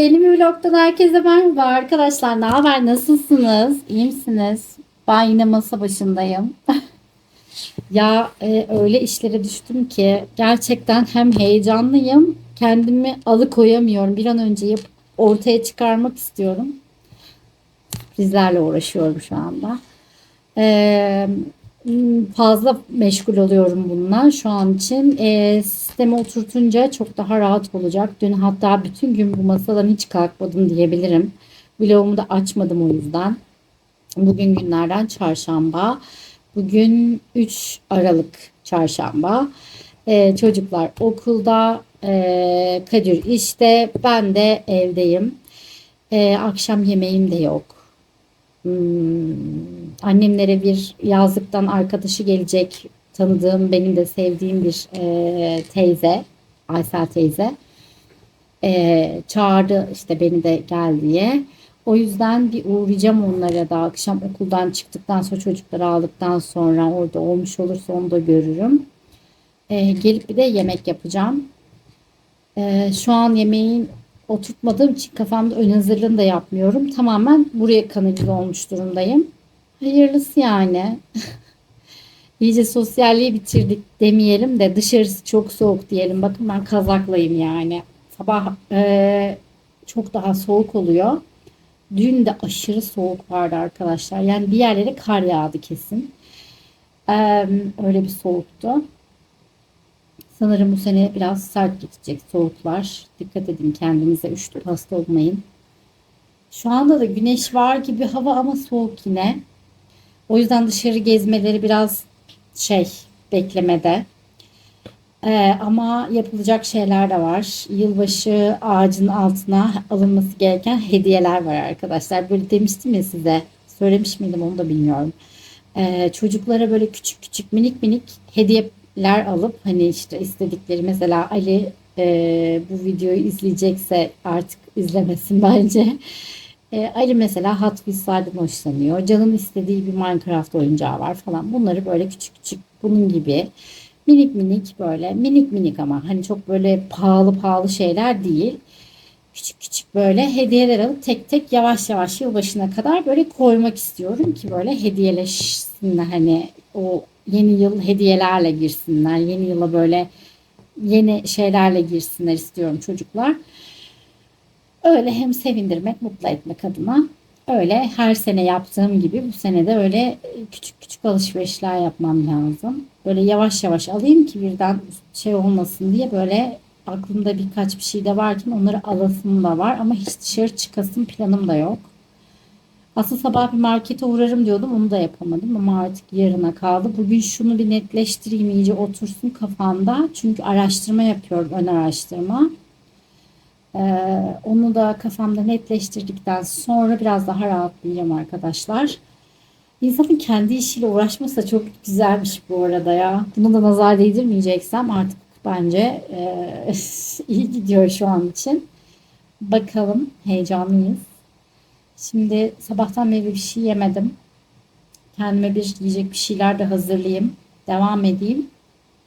Yeni vlogdan herkese merhaba arkadaşlar. Ne haber? Nasılsınız? İyi misiniz? Ben yine masa başındayım. ya e, öyle işlere düştüm ki gerçekten hem heyecanlıyım, kendimi alıkoyamıyorum. Bir an önce yapıp ortaya çıkarmak istiyorum. Bizlerle uğraşıyorum şu anda. Eee fazla meşgul oluyorum bununla şu an için. E, sisteme oturtunca çok daha rahat olacak. Dün hatta bütün gün bu masadan hiç kalkmadım diyebilirim. Vlogumu da açmadım o yüzden. Bugün günlerden çarşamba. Bugün 3 Aralık çarşamba. E, çocuklar okulda, e, Kadir işte, ben de evdeyim. E, akşam yemeğim de yok. Hmm, annemlere bir yazlıktan arkadaşı gelecek tanıdığım benim de sevdiğim bir e, teyze Aysel teyze e, çağırdı işte beni de gel diye. O yüzden bir uğrayacağım onlara da akşam okuldan çıktıktan sonra çocukları aldıktan sonra orada olmuş olursa onu da görürüm. E, gelip bir de yemek yapacağım. E, şu an yemeğin oturtmadığım için kafamda ön hazırlığını da yapmıyorum. Tamamen buraya kanalize olmuş durumdayım. Hayırlısı yani. İyice sosyalliği bitirdik demeyelim de dışarısı çok soğuk diyelim. Bakın ben kazaklayım yani. Sabah e, çok daha soğuk oluyor. Dün de aşırı soğuk vardı arkadaşlar. Yani bir yerlere kar yağdı kesin. E, öyle bir soğuktu. Sanırım bu sene biraz sert geçecek soğuklar. Dikkat edin kendinize üşütüp hasta olmayın. Şu anda da güneş var gibi hava ama soğuk yine. O yüzden dışarı gezmeleri biraz şey beklemede. Ee, ama yapılacak şeyler de var. Yılbaşı ağacın altına alınması gereken hediyeler var arkadaşlar. Böyle demiştim ya size. Söylemiş miydim onu da bilmiyorum. Ee, çocuklara böyle küçük küçük minik minik hediyeler alıp hani işte istedikleri mesela Ali e, bu videoyu izleyecekse artık izlemesin bence. E, Ali mesela Hot Wheels'lardan hoşlanıyor. Can'ın istediği bir Minecraft oyuncağı var falan. Bunları böyle küçük küçük bunun gibi minik minik böyle minik minik ama hani çok böyle pahalı pahalı şeyler değil. Küçük küçük böyle hediyeler alıp tek tek yavaş yavaş yılbaşına kadar böyle koymak istiyorum ki böyle hediyeleşsinler hani o yeni yıl hediyelerle girsinler. Yeni yıla böyle yeni şeylerle girsinler istiyorum çocuklar. Öyle hem sevindirmek, mutlu etmek adına öyle her sene yaptığım gibi bu sene de öyle küçük küçük alışverişler yapmam lazım. Böyle yavaş yavaş alayım ki birden şey olmasın diye böyle aklımda birkaç bir şey de varken onları alasım da var ama hiç dışarı çıkasım planım da yok. Aslında sabah bir markete uğrarım diyordum onu da yapamadım ama artık yarına kaldı. Bugün şunu bir netleştireyim iyice otursun kafamda. Çünkü araştırma yapıyorum ön araştırma. Ee, onu da kafamda netleştirdikten sonra biraz daha rahatlayacağım arkadaşlar. İnsanın kendi işiyle uğraşması da çok güzelmiş bu arada ya. Bunu da nazar değdirmeyeceksem artık bence e, iyi gidiyor şu an için. Bakalım heyecanlıyız. Şimdi sabahtan beri bir şey yemedim. Kendime bir yiyecek bir şeyler de hazırlayayım. Devam edeyim.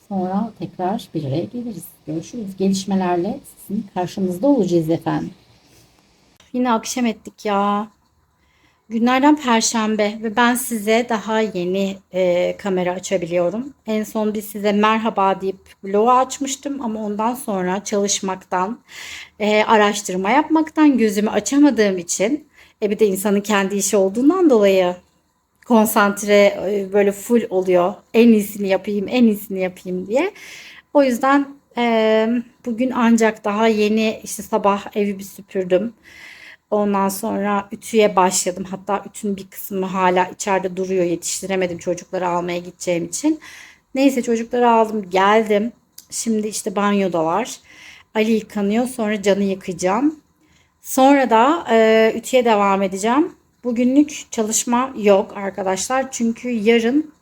Sonra tekrar bir araya geliriz. Görüşürüz. Gelişmelerle sizin karşınızda olacağız efendim. Yine akşam ettik ya. Günlerden perşembe ve ben size daha yeni e, kamera açabiliyorum. En son bir size merhaba deyip vlogu açmıştım ama ondan sonra çalışmaktan, e, araştırma yapmaktan gözümü açamadığım için e bir de insanın kendi işi olduğundan dolayı konsantre e, böyle full oluyor. En iyisini yapayım, en iyisini yapayım diye. O yüzden e, bugün ancak daha yeni işte sabah evi bir süpürdüm. Ondan sonra ütüye başladım. Hatta ütünün bir kısmı hala içeride duruyor. Yetiştiremedim çocukları almaya gideceğim için. Neyse çocukları aldım geldim. Şimdi işte banyodalar. Ali yıkanıyor. Sonra Can'ı yıkayacağım. Sonra da e, ütüye devam edeceğim. Bugünlük çalışma yok arkadaşlar. Çünkü yarın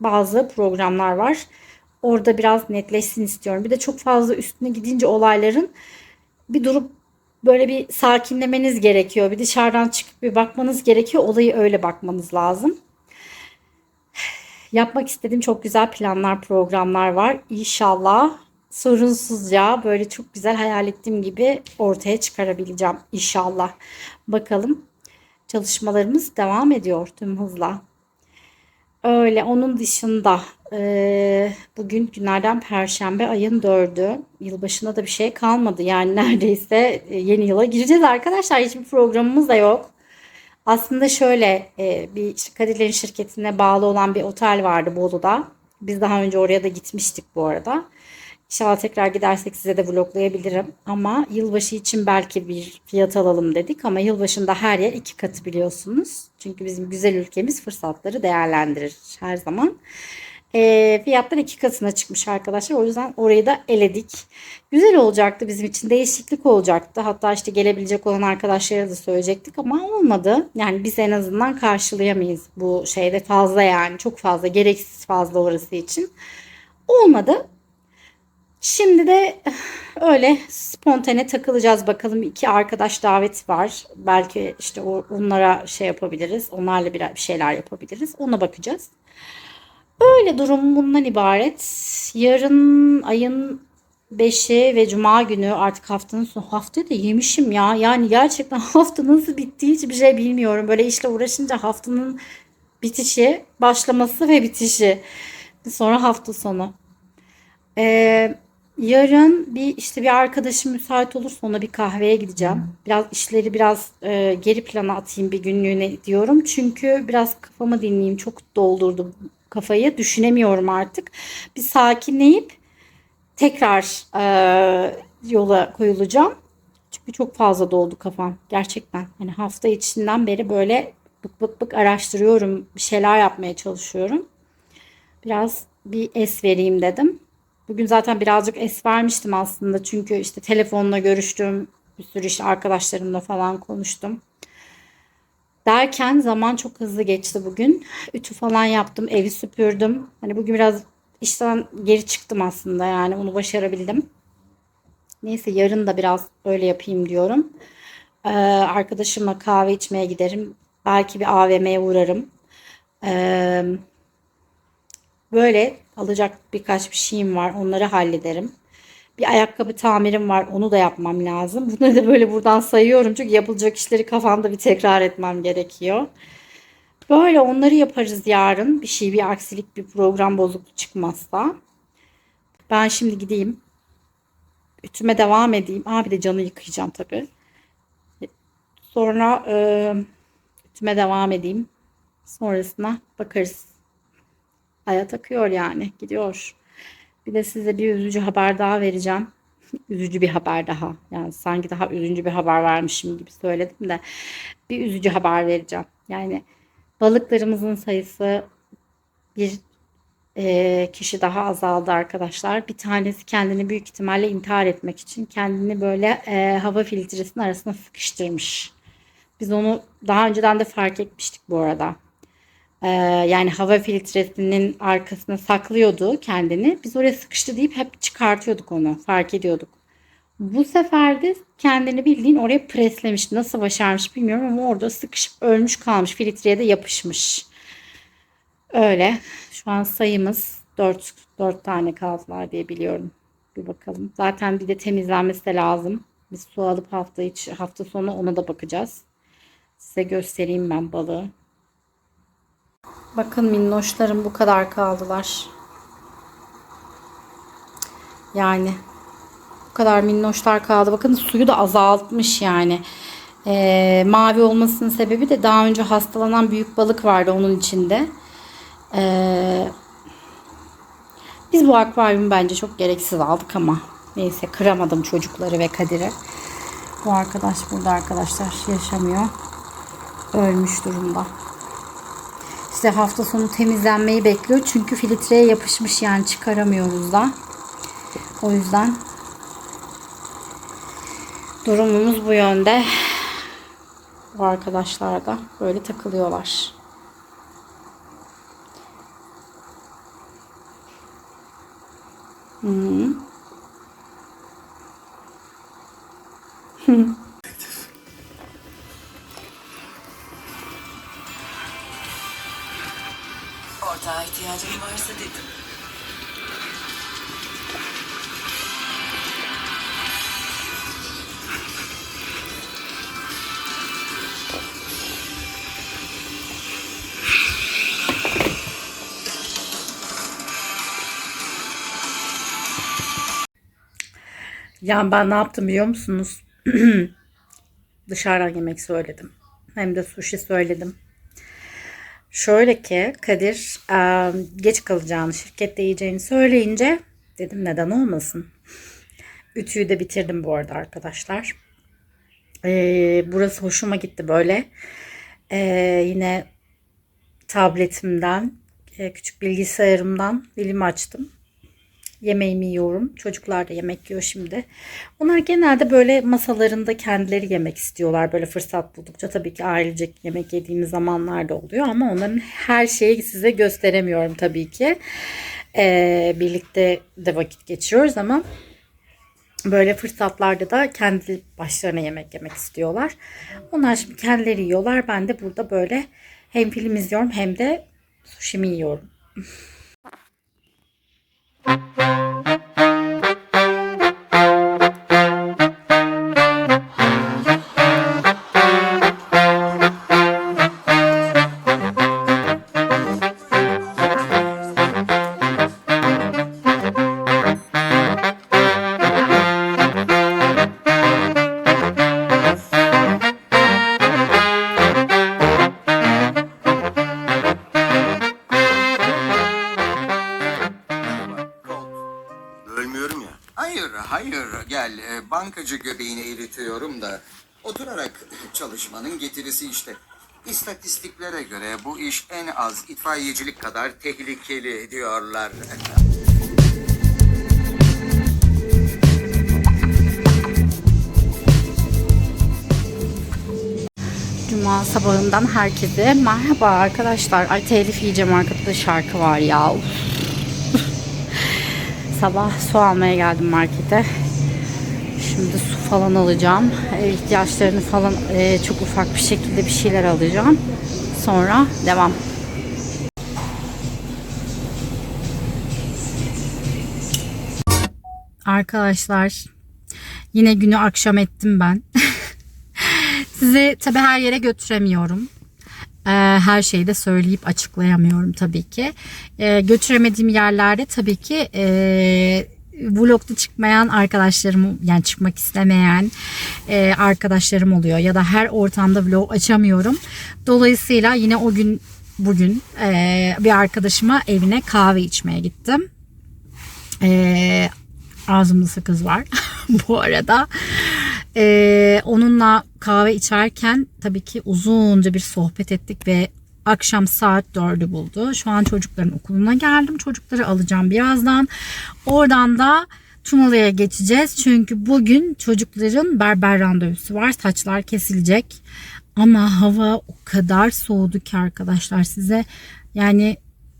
bazı programlar var. Orada biraz netleşsin istiyorum. Bir de çok fazla üstüne gidince olayların bir durup böyle bir sakinlemeniz gerekiyor. Bir dışarıdan çıkıp bir bakmanız gerekiyor. Olayı öyle bakmanız lazım. Yapmak istediğim çok güzel planlar, programlar var. İnşallah sorunsuzca böyle çok güzel hayal ettiğim gibi ortaya çıkarabileceğim inşallah. Bakalım çalışmalarımız devam ediyor tüm hızla. Öyle onun dışında e, bugün günlerden Perşembe ayın 4'ü. Yılbaşına da bir şey kalmadı. Yani neredeyse e, yeni yıla gireceğiz arkadaşlar. Hiçbir programımız da yok. Aslında şöyle e, bir Kadirlerin şirketine bağlı olan bir otel vardı Bolu'da. Biz daha önce oraya da gitmiştik bu arada. İnşallah tekrar gidersek size de vloglayabilirim. Ama yılbaşı için belki bir fiyat alalım dedik. Ama yılbaşında her yer iki katı biliyorsunuz. Çünkü bizim güzel ülkemiz fırsatları değerlendirir her zaman. E, fiyatlar iki katına çıkmış arkadaşlar. O yüzden orayı da eledik. Güzel olacaktı bizim için. Değişiklik olacaktı. Hatta işte gelebilecek olan arkadaşlara da söyleyecektik ama olmadı. Yani biz en azından karşılayamayız bu şeyde fazla yani. Çok fazla. Gereksiz fazla orası için. Olmadı. Şimdi de öyle spontane takılacağız bakalım. iki arkadaş davet var. Belki işte onlara şey yapabiliriz. Onlarla bir şeyler yapabiliriz. Ona bakacağız. Öyle durum bundan ibaret. Yarın ayın 5'i ve cuma günü artık haftanın sonu. Haftayı da yemişim ya. Yani gerçekten hafta nasıl bittiği hiçbir şey bilmiyorum. Böyle işle uğraşınca haftanın bitişi, başlaması ve bitişi. Sonra hafta sonu. Ee, yarın bir işte bir arkadaşım müsait olursa ona bir kahveye gideceğim. Biraz işleri biraz e, geri plana atayım bir günlüğüne diyorum. Çünkü biraz kafamı dinleyeyim. Çok doldurdum kafayı düşünemiyorum artık. Bir sakinleyip tekrar e, yola koyulacağım. Çünkü çok fazla doldu kafam gerçekten. Hani hafta içinden beri böyle bık bık bık araştırıyorum. Bir şeyler yapmaya çalışıyorum. Biraz bir es vereyim dedim. Bugün zaten birazcık es vermiştim aslında. Çünkü işte telefonla görüştüm. Bir sürü işte arkadaşlarımla falan konuştum. Derken zaman çok hızlı geçti bugün. Ütü falan yaptım, evi süpürdüm. Hani bugün biraz işten geri çıktım aslında yani onu başarabildim. Neyse yarın da biraz öyle yapayım diyorum. Ee, arkadaşımla kahve içmeye giderim. Belki bir AVM'ye uğrarım. Ee, böyle alacak birkaç bir şeyim var. Onları hallederim. Bir ayakkabı tamirim var. Onu da yapmam lazım. Bunları da böyle buradan sayıyorum. Çünkü yapılacak işleri kafamda bir tekrar etmem gerekiyor. Böyle onları yaparız yarın. Bir şey bir aksilik bir program bozukluğu çıkmazsa. Ben şimdi gideyim. Ütüme devam edeyim. Aa bir de canı yıkayacağım tabii. Sonra e, ütüme devam edeyim. Sonrasına bakarız. Hayat akıyor yani. Gidiyor. Bir de size bir üzücü haber daha vereceğim. üzücü bir haber daha. Yani sanki daha üzücü bir haber vermişim gibi söyledim de bir üzücü haber vereceğim. Yani balıklarımızın sayısı bir e, kişi daha azaldı arkadaşlar. Bir tanesi kendini büyük ihtimalle intihar etmek için kendini böyle e, hava filtresinin arasına sıkıştırmış. Biz onu daha önceden de fark etmiştik bu arada. Ee, yani hava filtresinin arkasına saklıyordu kendini. Biz oraya sıkıştı deyip hep çıkartıyorduk onu. Fark ediyorduk. Bu sefer de kendini bildiğin oraya preslemiş. Nasıl başarmış bilmiyorum ama orada sıkışıp ölmüş kalmış. Filtreye de yapışmış. Öyle. Şu an sayımız 4, 4 tane kaldılar diye biliyorum. Bir bakalım. Zaten bir de temizlenmesi de lazım. Biz su alıp hafta içi, hafta sonu ona da bakacağız. Size göstereyim ben balığı. Bakın minnoşlarım bu kadar kaldılar. Yani bu kadar minnoşlar kaldı. Bakın suyu da azaltmış yani. Ee, mavi olmasının sebebi de daha önce hastalanan büyük balık vardı onun içinde. Ee, biz bu akvaryumu bence çok gereksiz aldık ama neyse kıramadım çocukları ve Kadir'i. Bu arkadaş burada arkadaşlar yaşamıyor. Ölmüş durumda. İşte hafta sonu temizlenmeyi bekliyor. Çünkü filtreye yapışmış yani çıkaramıyoruz da. O yüzden durumumuz bu yönde. Bu arkadaşlar da böyle takılıyorlar. Hı ortağa ihtiyacın varsa dedim. Yani ben ne yaptım biliyor musunuz? Dışarıdan yemek söyledim. Hem de sushi söyledim. Şöyle ki Kadir geç kalacağını, şirkette yiyeceğini söyleyince dedim neden olmasın. Ütüyü de bitirdim bu arada arkadaşlar. Burası hoşuma gitti böyle. Yine tabletimden, küçük bilgisayarımdan dilimi açtım. Yemeğimi yiyorum. Çocuklar da yemek yiyor şimdi. Onlar genelde böyle masalarında kendileri yemek istiyorlar. Böyle fırsat buldukça tabii ki ailecek yemek yediğimiz zamanlar da oluyor. Ama onların her şeyi size gösteremiyorum tabii ki. Ee, birlikte de vakit geçiriyoruz ama böyle fırsatlarda da kendi başlarına yemek yemek istiyorlar. Onlar şimdi kendileri yiyorlar. Ben de burada böyle hem film izliyorum hem de sushimi yiyorum. Música getirisi işte. İstatistiklere göre bu iş en az itfaiyecilik kadar tehlikeli diyorlar. Cuma sabahından herkese merhaba arkadaşlar. Ay telif yiyeceğim arkada şarkı var ya. Sabah su almaya geldim markete. Şimdi su falan alacağım. Ev ihtiyaçlarını falan e, çok ufak bir şekilde bir şeyler alacağım. Sonra devam. Arkadaşlar yine günü akşam ettim ben. Sizi tabii her yere götüremiyorum. Ee, her şeyi de söyleyip açıklayamıyorum tabii ki. Ee, götüremediğim yerlerde tabii ki e, vlogda çıkmayan arkadaşlarım yani çıkmak istemeyen e, arkadaşlarım oluyor ya da her ortamda vlog açamıyorum. Dolayısıyla yine o gün bugün e, bir arkadaşıma evine kahve içmeye gittim. E, ağzımda sakız var bu arada. Ee, onunla kahve içerken tabii ki uzunca bir sohbet ettik ve akşam saat 4'ü buldu. Şu an çocukların okuluna geldim. Çocukları alacağım birazdan. Oradan da Tunalı'ya geçeceğiz. Çünkü bugün çocukların berber randevusu var. Saçlar kesilecek. Ama hava o kadar soğudu ki arkadaşlar size yani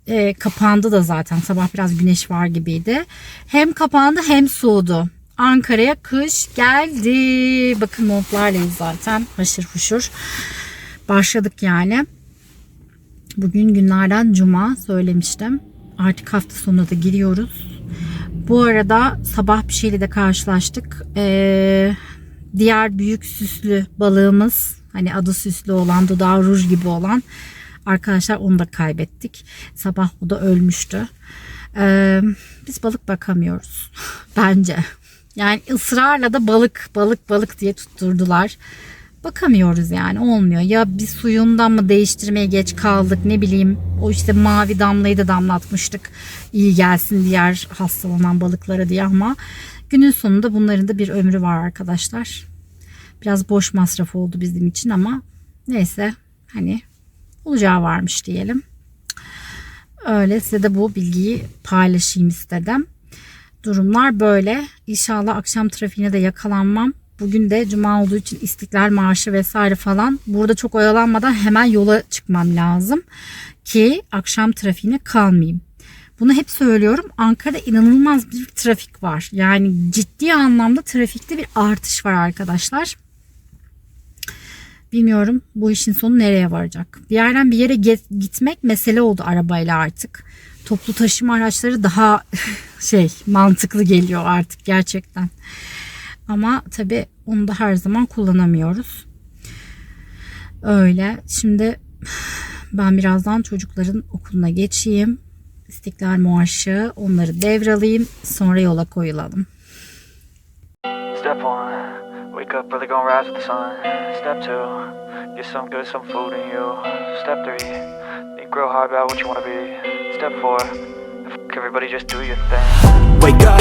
e, kapandı da zaten sabah biraz güneş var gibiydi. Hem kapandı hem soğudu. Ankara'ya kış geldi. Bakın montlarlayız zaten. Haşır huşur. Başladık yani. Bugün günlerden cuma söylemiştim. Artık hafta sonuna da giriyoruz. Bu arada sabah bir şeyle de karşılaştık. Ee, diğer büyük süslü balığımız hani adı süslü olan dudağı ruj gibi olan arkadaşlar onu da kaybettik. Sabah o da ölmüştü. Ee, biz balık bakamıyoruz bence. Yani ısrarla da balık balık balık diye tutturdular. Bakamıyoruz yani olmuyor. Ya bir suyundan mı değiştirmeye geç kaldık ne bileyim. O işte mavi damlayı da damlatmıştık. İyi gelsin diğer hastalanan balıklara diye ama günün sonunda bunların da bir ömrü var arkadaşlar. Biraz boş masraf oldu bizim için ama neyse hani olacağı varmış diyelim. Öyle size de bu bilgiyi paylaşayım istedim durumlar böyle. İnşallah akşam trafiğine de yakalanmam. Bugün de cuma olduğu için İstiklal Marşı vesaire falan. Burada çok oyalanmadan hemen yola çıkmam lazım ki akşam trafiğine kalmayayım. Bunu hep söylüyorum. Ankara'da inanılmaz bir trafik var. Yani ciddi anlamda trafikte bir artış var arkadaşlar. Bilmiyorum bu işin sonu nereye varacak. Bir yerden bir yere gitmek mesele oldu arabayla artık toplu taşıma araçları daha şey mantıklı geliyor artık gerçekten. Ama tabi onu da her zaman kullanamıyoruz. Öyle. Şimdi ben birazdan çocukların okuluna geçeyim. İstiklal Marşı onları devralayım. Sonra yola koyulalım. Step one, wake up early, gonna rise with the sun. Step two, get some good, some food in you. Step three, think real hard about what you wanna be. Step four, f- everybody just do your thing. Wake up,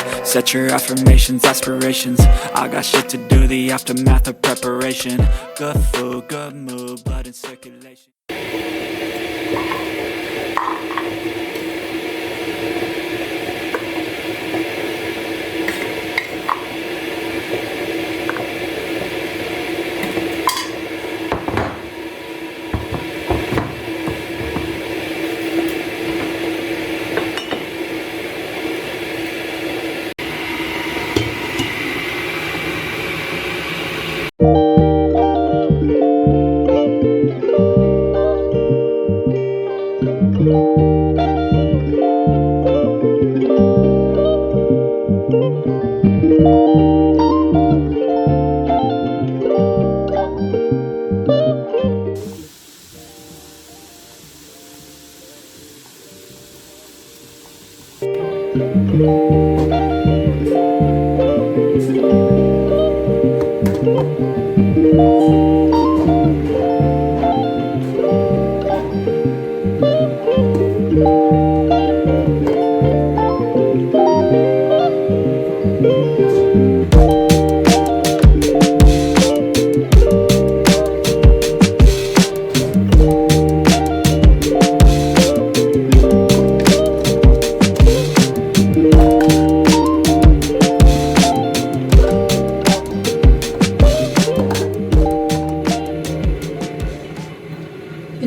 Set your affirmations, aspirations. I got shit to do, the aftermath of preparation. Good food, good mood, blood in circulation.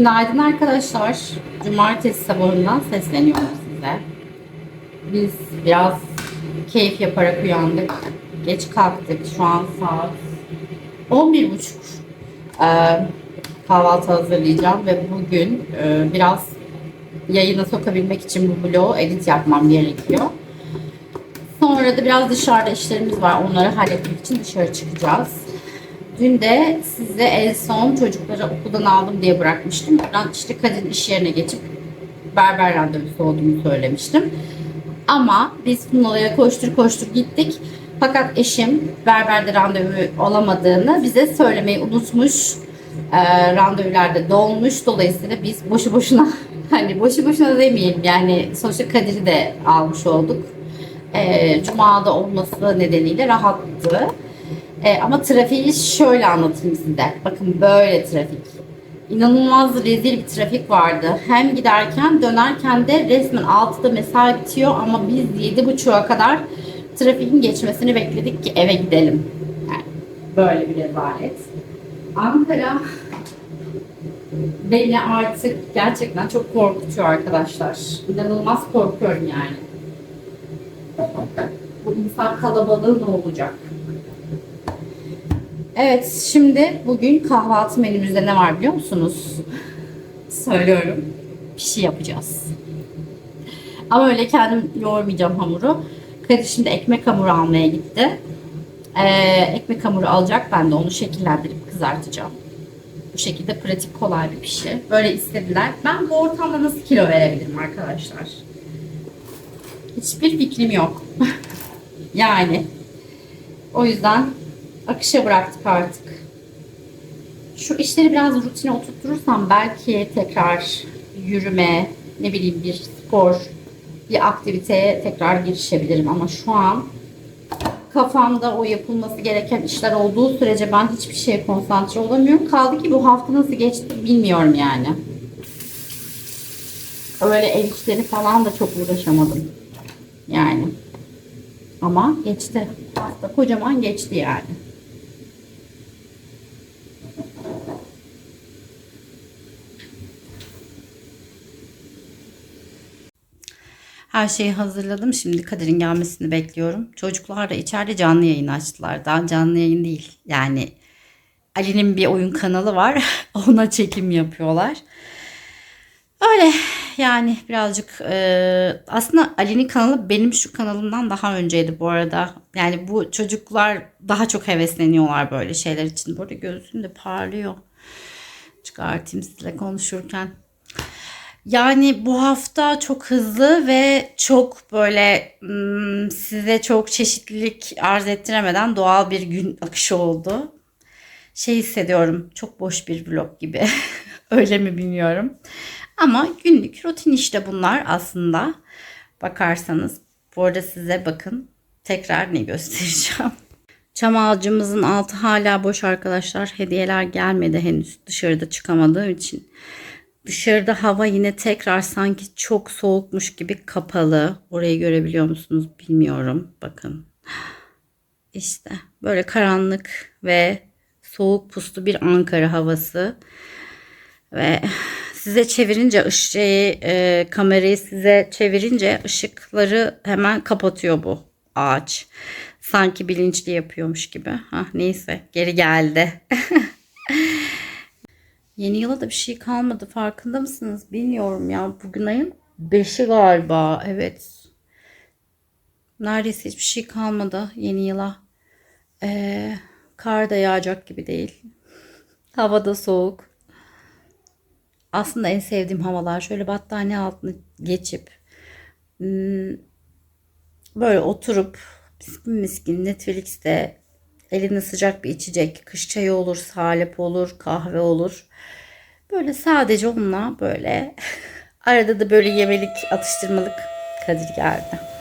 Günaydın arkadaşlar. Cumartesi sabahından sesleniyorum size. Biz biraz keyif yaparak uyandık. Geç kalktık. Şu an saat 11.30. Ee, kahvaltı hazırlayacağım ve bugün e, biraz yayına sokabilmek için bu vlogu edit yapmam gerekiyor. Sonra da biraz dışarıda işlerimiz var. Onları halletmek için dışarı çıkacağız. Dün de size en son çocukları okuldan aldım diye bırakmıştım. Ben işte kadın iş yerine geçip berber randevusu olduğunu söylemiştim. Ama biz Muğla'ya koştur koştur gittik. Fakat eşim berberde randevu olamadığını bize söylemeyi unutmuş. E, randevular da dolmuş. Dolayısıyla biz boşu boşuna hani boşu boşuna demeyelim yani sonuçta Kadir'i de almış olduk. E, Cuma'da olması nedeniyle rahattı. E, ama trafiği şöyle anlatayım size. Bakın böyle trafik. İnanılmaz rezil bir trafik vardı. Hem giderken dönerken de resmen 6'da mesai bitiyor ama biz 7.30'a kadar trafiğin geçmesini bekledik ki eve gidelim. Yani böyle bir rezalet. Ankara beni artık gerçekten çok korkutuyor arkadaşlar. İnanılmaz korkuyorum yani. Bu insan kalabalığı ne olacak? Evet, şimdi bugün kahvaltı menümüzde ne var biliyor musunuz? Söylüyorum. Pişi yapacağız. Ama öyle kendim yoğurmayacağım hamuru. Kadir şimdi ekmek hamuru almaya gitti. Ee, ekmek hamuru alacak. Ben de onu şekillendirip kızartacağım. Bu şekilde pratik kolay bir pişi. Böyle istediler. Ben bu ortamda nasıl kilo verebilirim arkadaşlar? Hiçbir fikrim yok. yani. O yüzden akışa bıraktık artık. Şu işleri biraz rutine oturturursam belki tekrar yürüme, ne bileyim bir spor, bir aktiviteye tekrar girişebilirim. Ama şu an kafamda o yapılması gereken işler olduğu sürece ben hiçbir şeye konsantre olamıyorum. Kaldı ki bu hafta nasıl geçti bilmiyorum yani. Öyle ev işleri falan da çok uğraşamadım. Yani. Ama geçti. Hafta kocaman geçti yani. Her şeyi hazırladım. Şimdi Kadir'in gelmesini bekliyorum. Çocuklar da içeride canlı yayın açtılar. Daha canlı yayın değil. Yani Ali'nin bir oyun kanalı var. Ona çekim yapıyorlar. Öyle yani birazcık e, aslında Ali'nin kanalı benim şu kanalımdan daha önceydi bu arada. Yani bu çocuklar daha çok hevesleniyorlar böyle şeyler için. Burada gözüm de parlıyor. Çıkartayım sizle konuşurken. Yani bu hafta çok hızlı ve çok böyle size çok çeşitlilik arz ettiremeden doğal bir gün akışı oldu. Şey hissediyorum çok boş bir vlog gibi. Öyle mi bilmiyorum. Ama günlük rutin işte bunlar aslında. Bakarsanız. Bu arada size bakın. Tekrar ne göstereceğim. Çam ağacımızın altı hala boş arkadaşlar. Hediyeler gelmedi henüz. Dışarıda çıkamadığım için. Dışarıda hava yine tekrar sanki çok soğukmuş gibi kapalı. Orayı görebiliyor musunuz bilmiyorum. Bakın. İşte böyle karanlık ve soğuk puslu bir Ankara havası. Ve size çevirince ışığı, e, kamerayı size çevirince ışıkları hemen kapatıyor bu ağaç. Sanki bilinçli yapıyormuş gibi. Ha neyse geri geldi. Yeni yıla da bir şey kalmadı farkında mısınız? Bilmiyorum ya. Bugün ayın 5'i galiba. Evet. Neredeyse hiçbir şey kalmadı yeni yıla. Ee, kar da yağacak gibi değil. Hava da soğuk. Aslında en sevdiğim havalar şöyle battaniye altına geçip hmm, böyle oturup miskin miskin Netflix'te elinde sıcak bir içecek, kış çayı olur, salep olur, kahve olur. Böyle sadece onunla böyle arada da böyle yemelik, atıştırmalık Kadir geldi.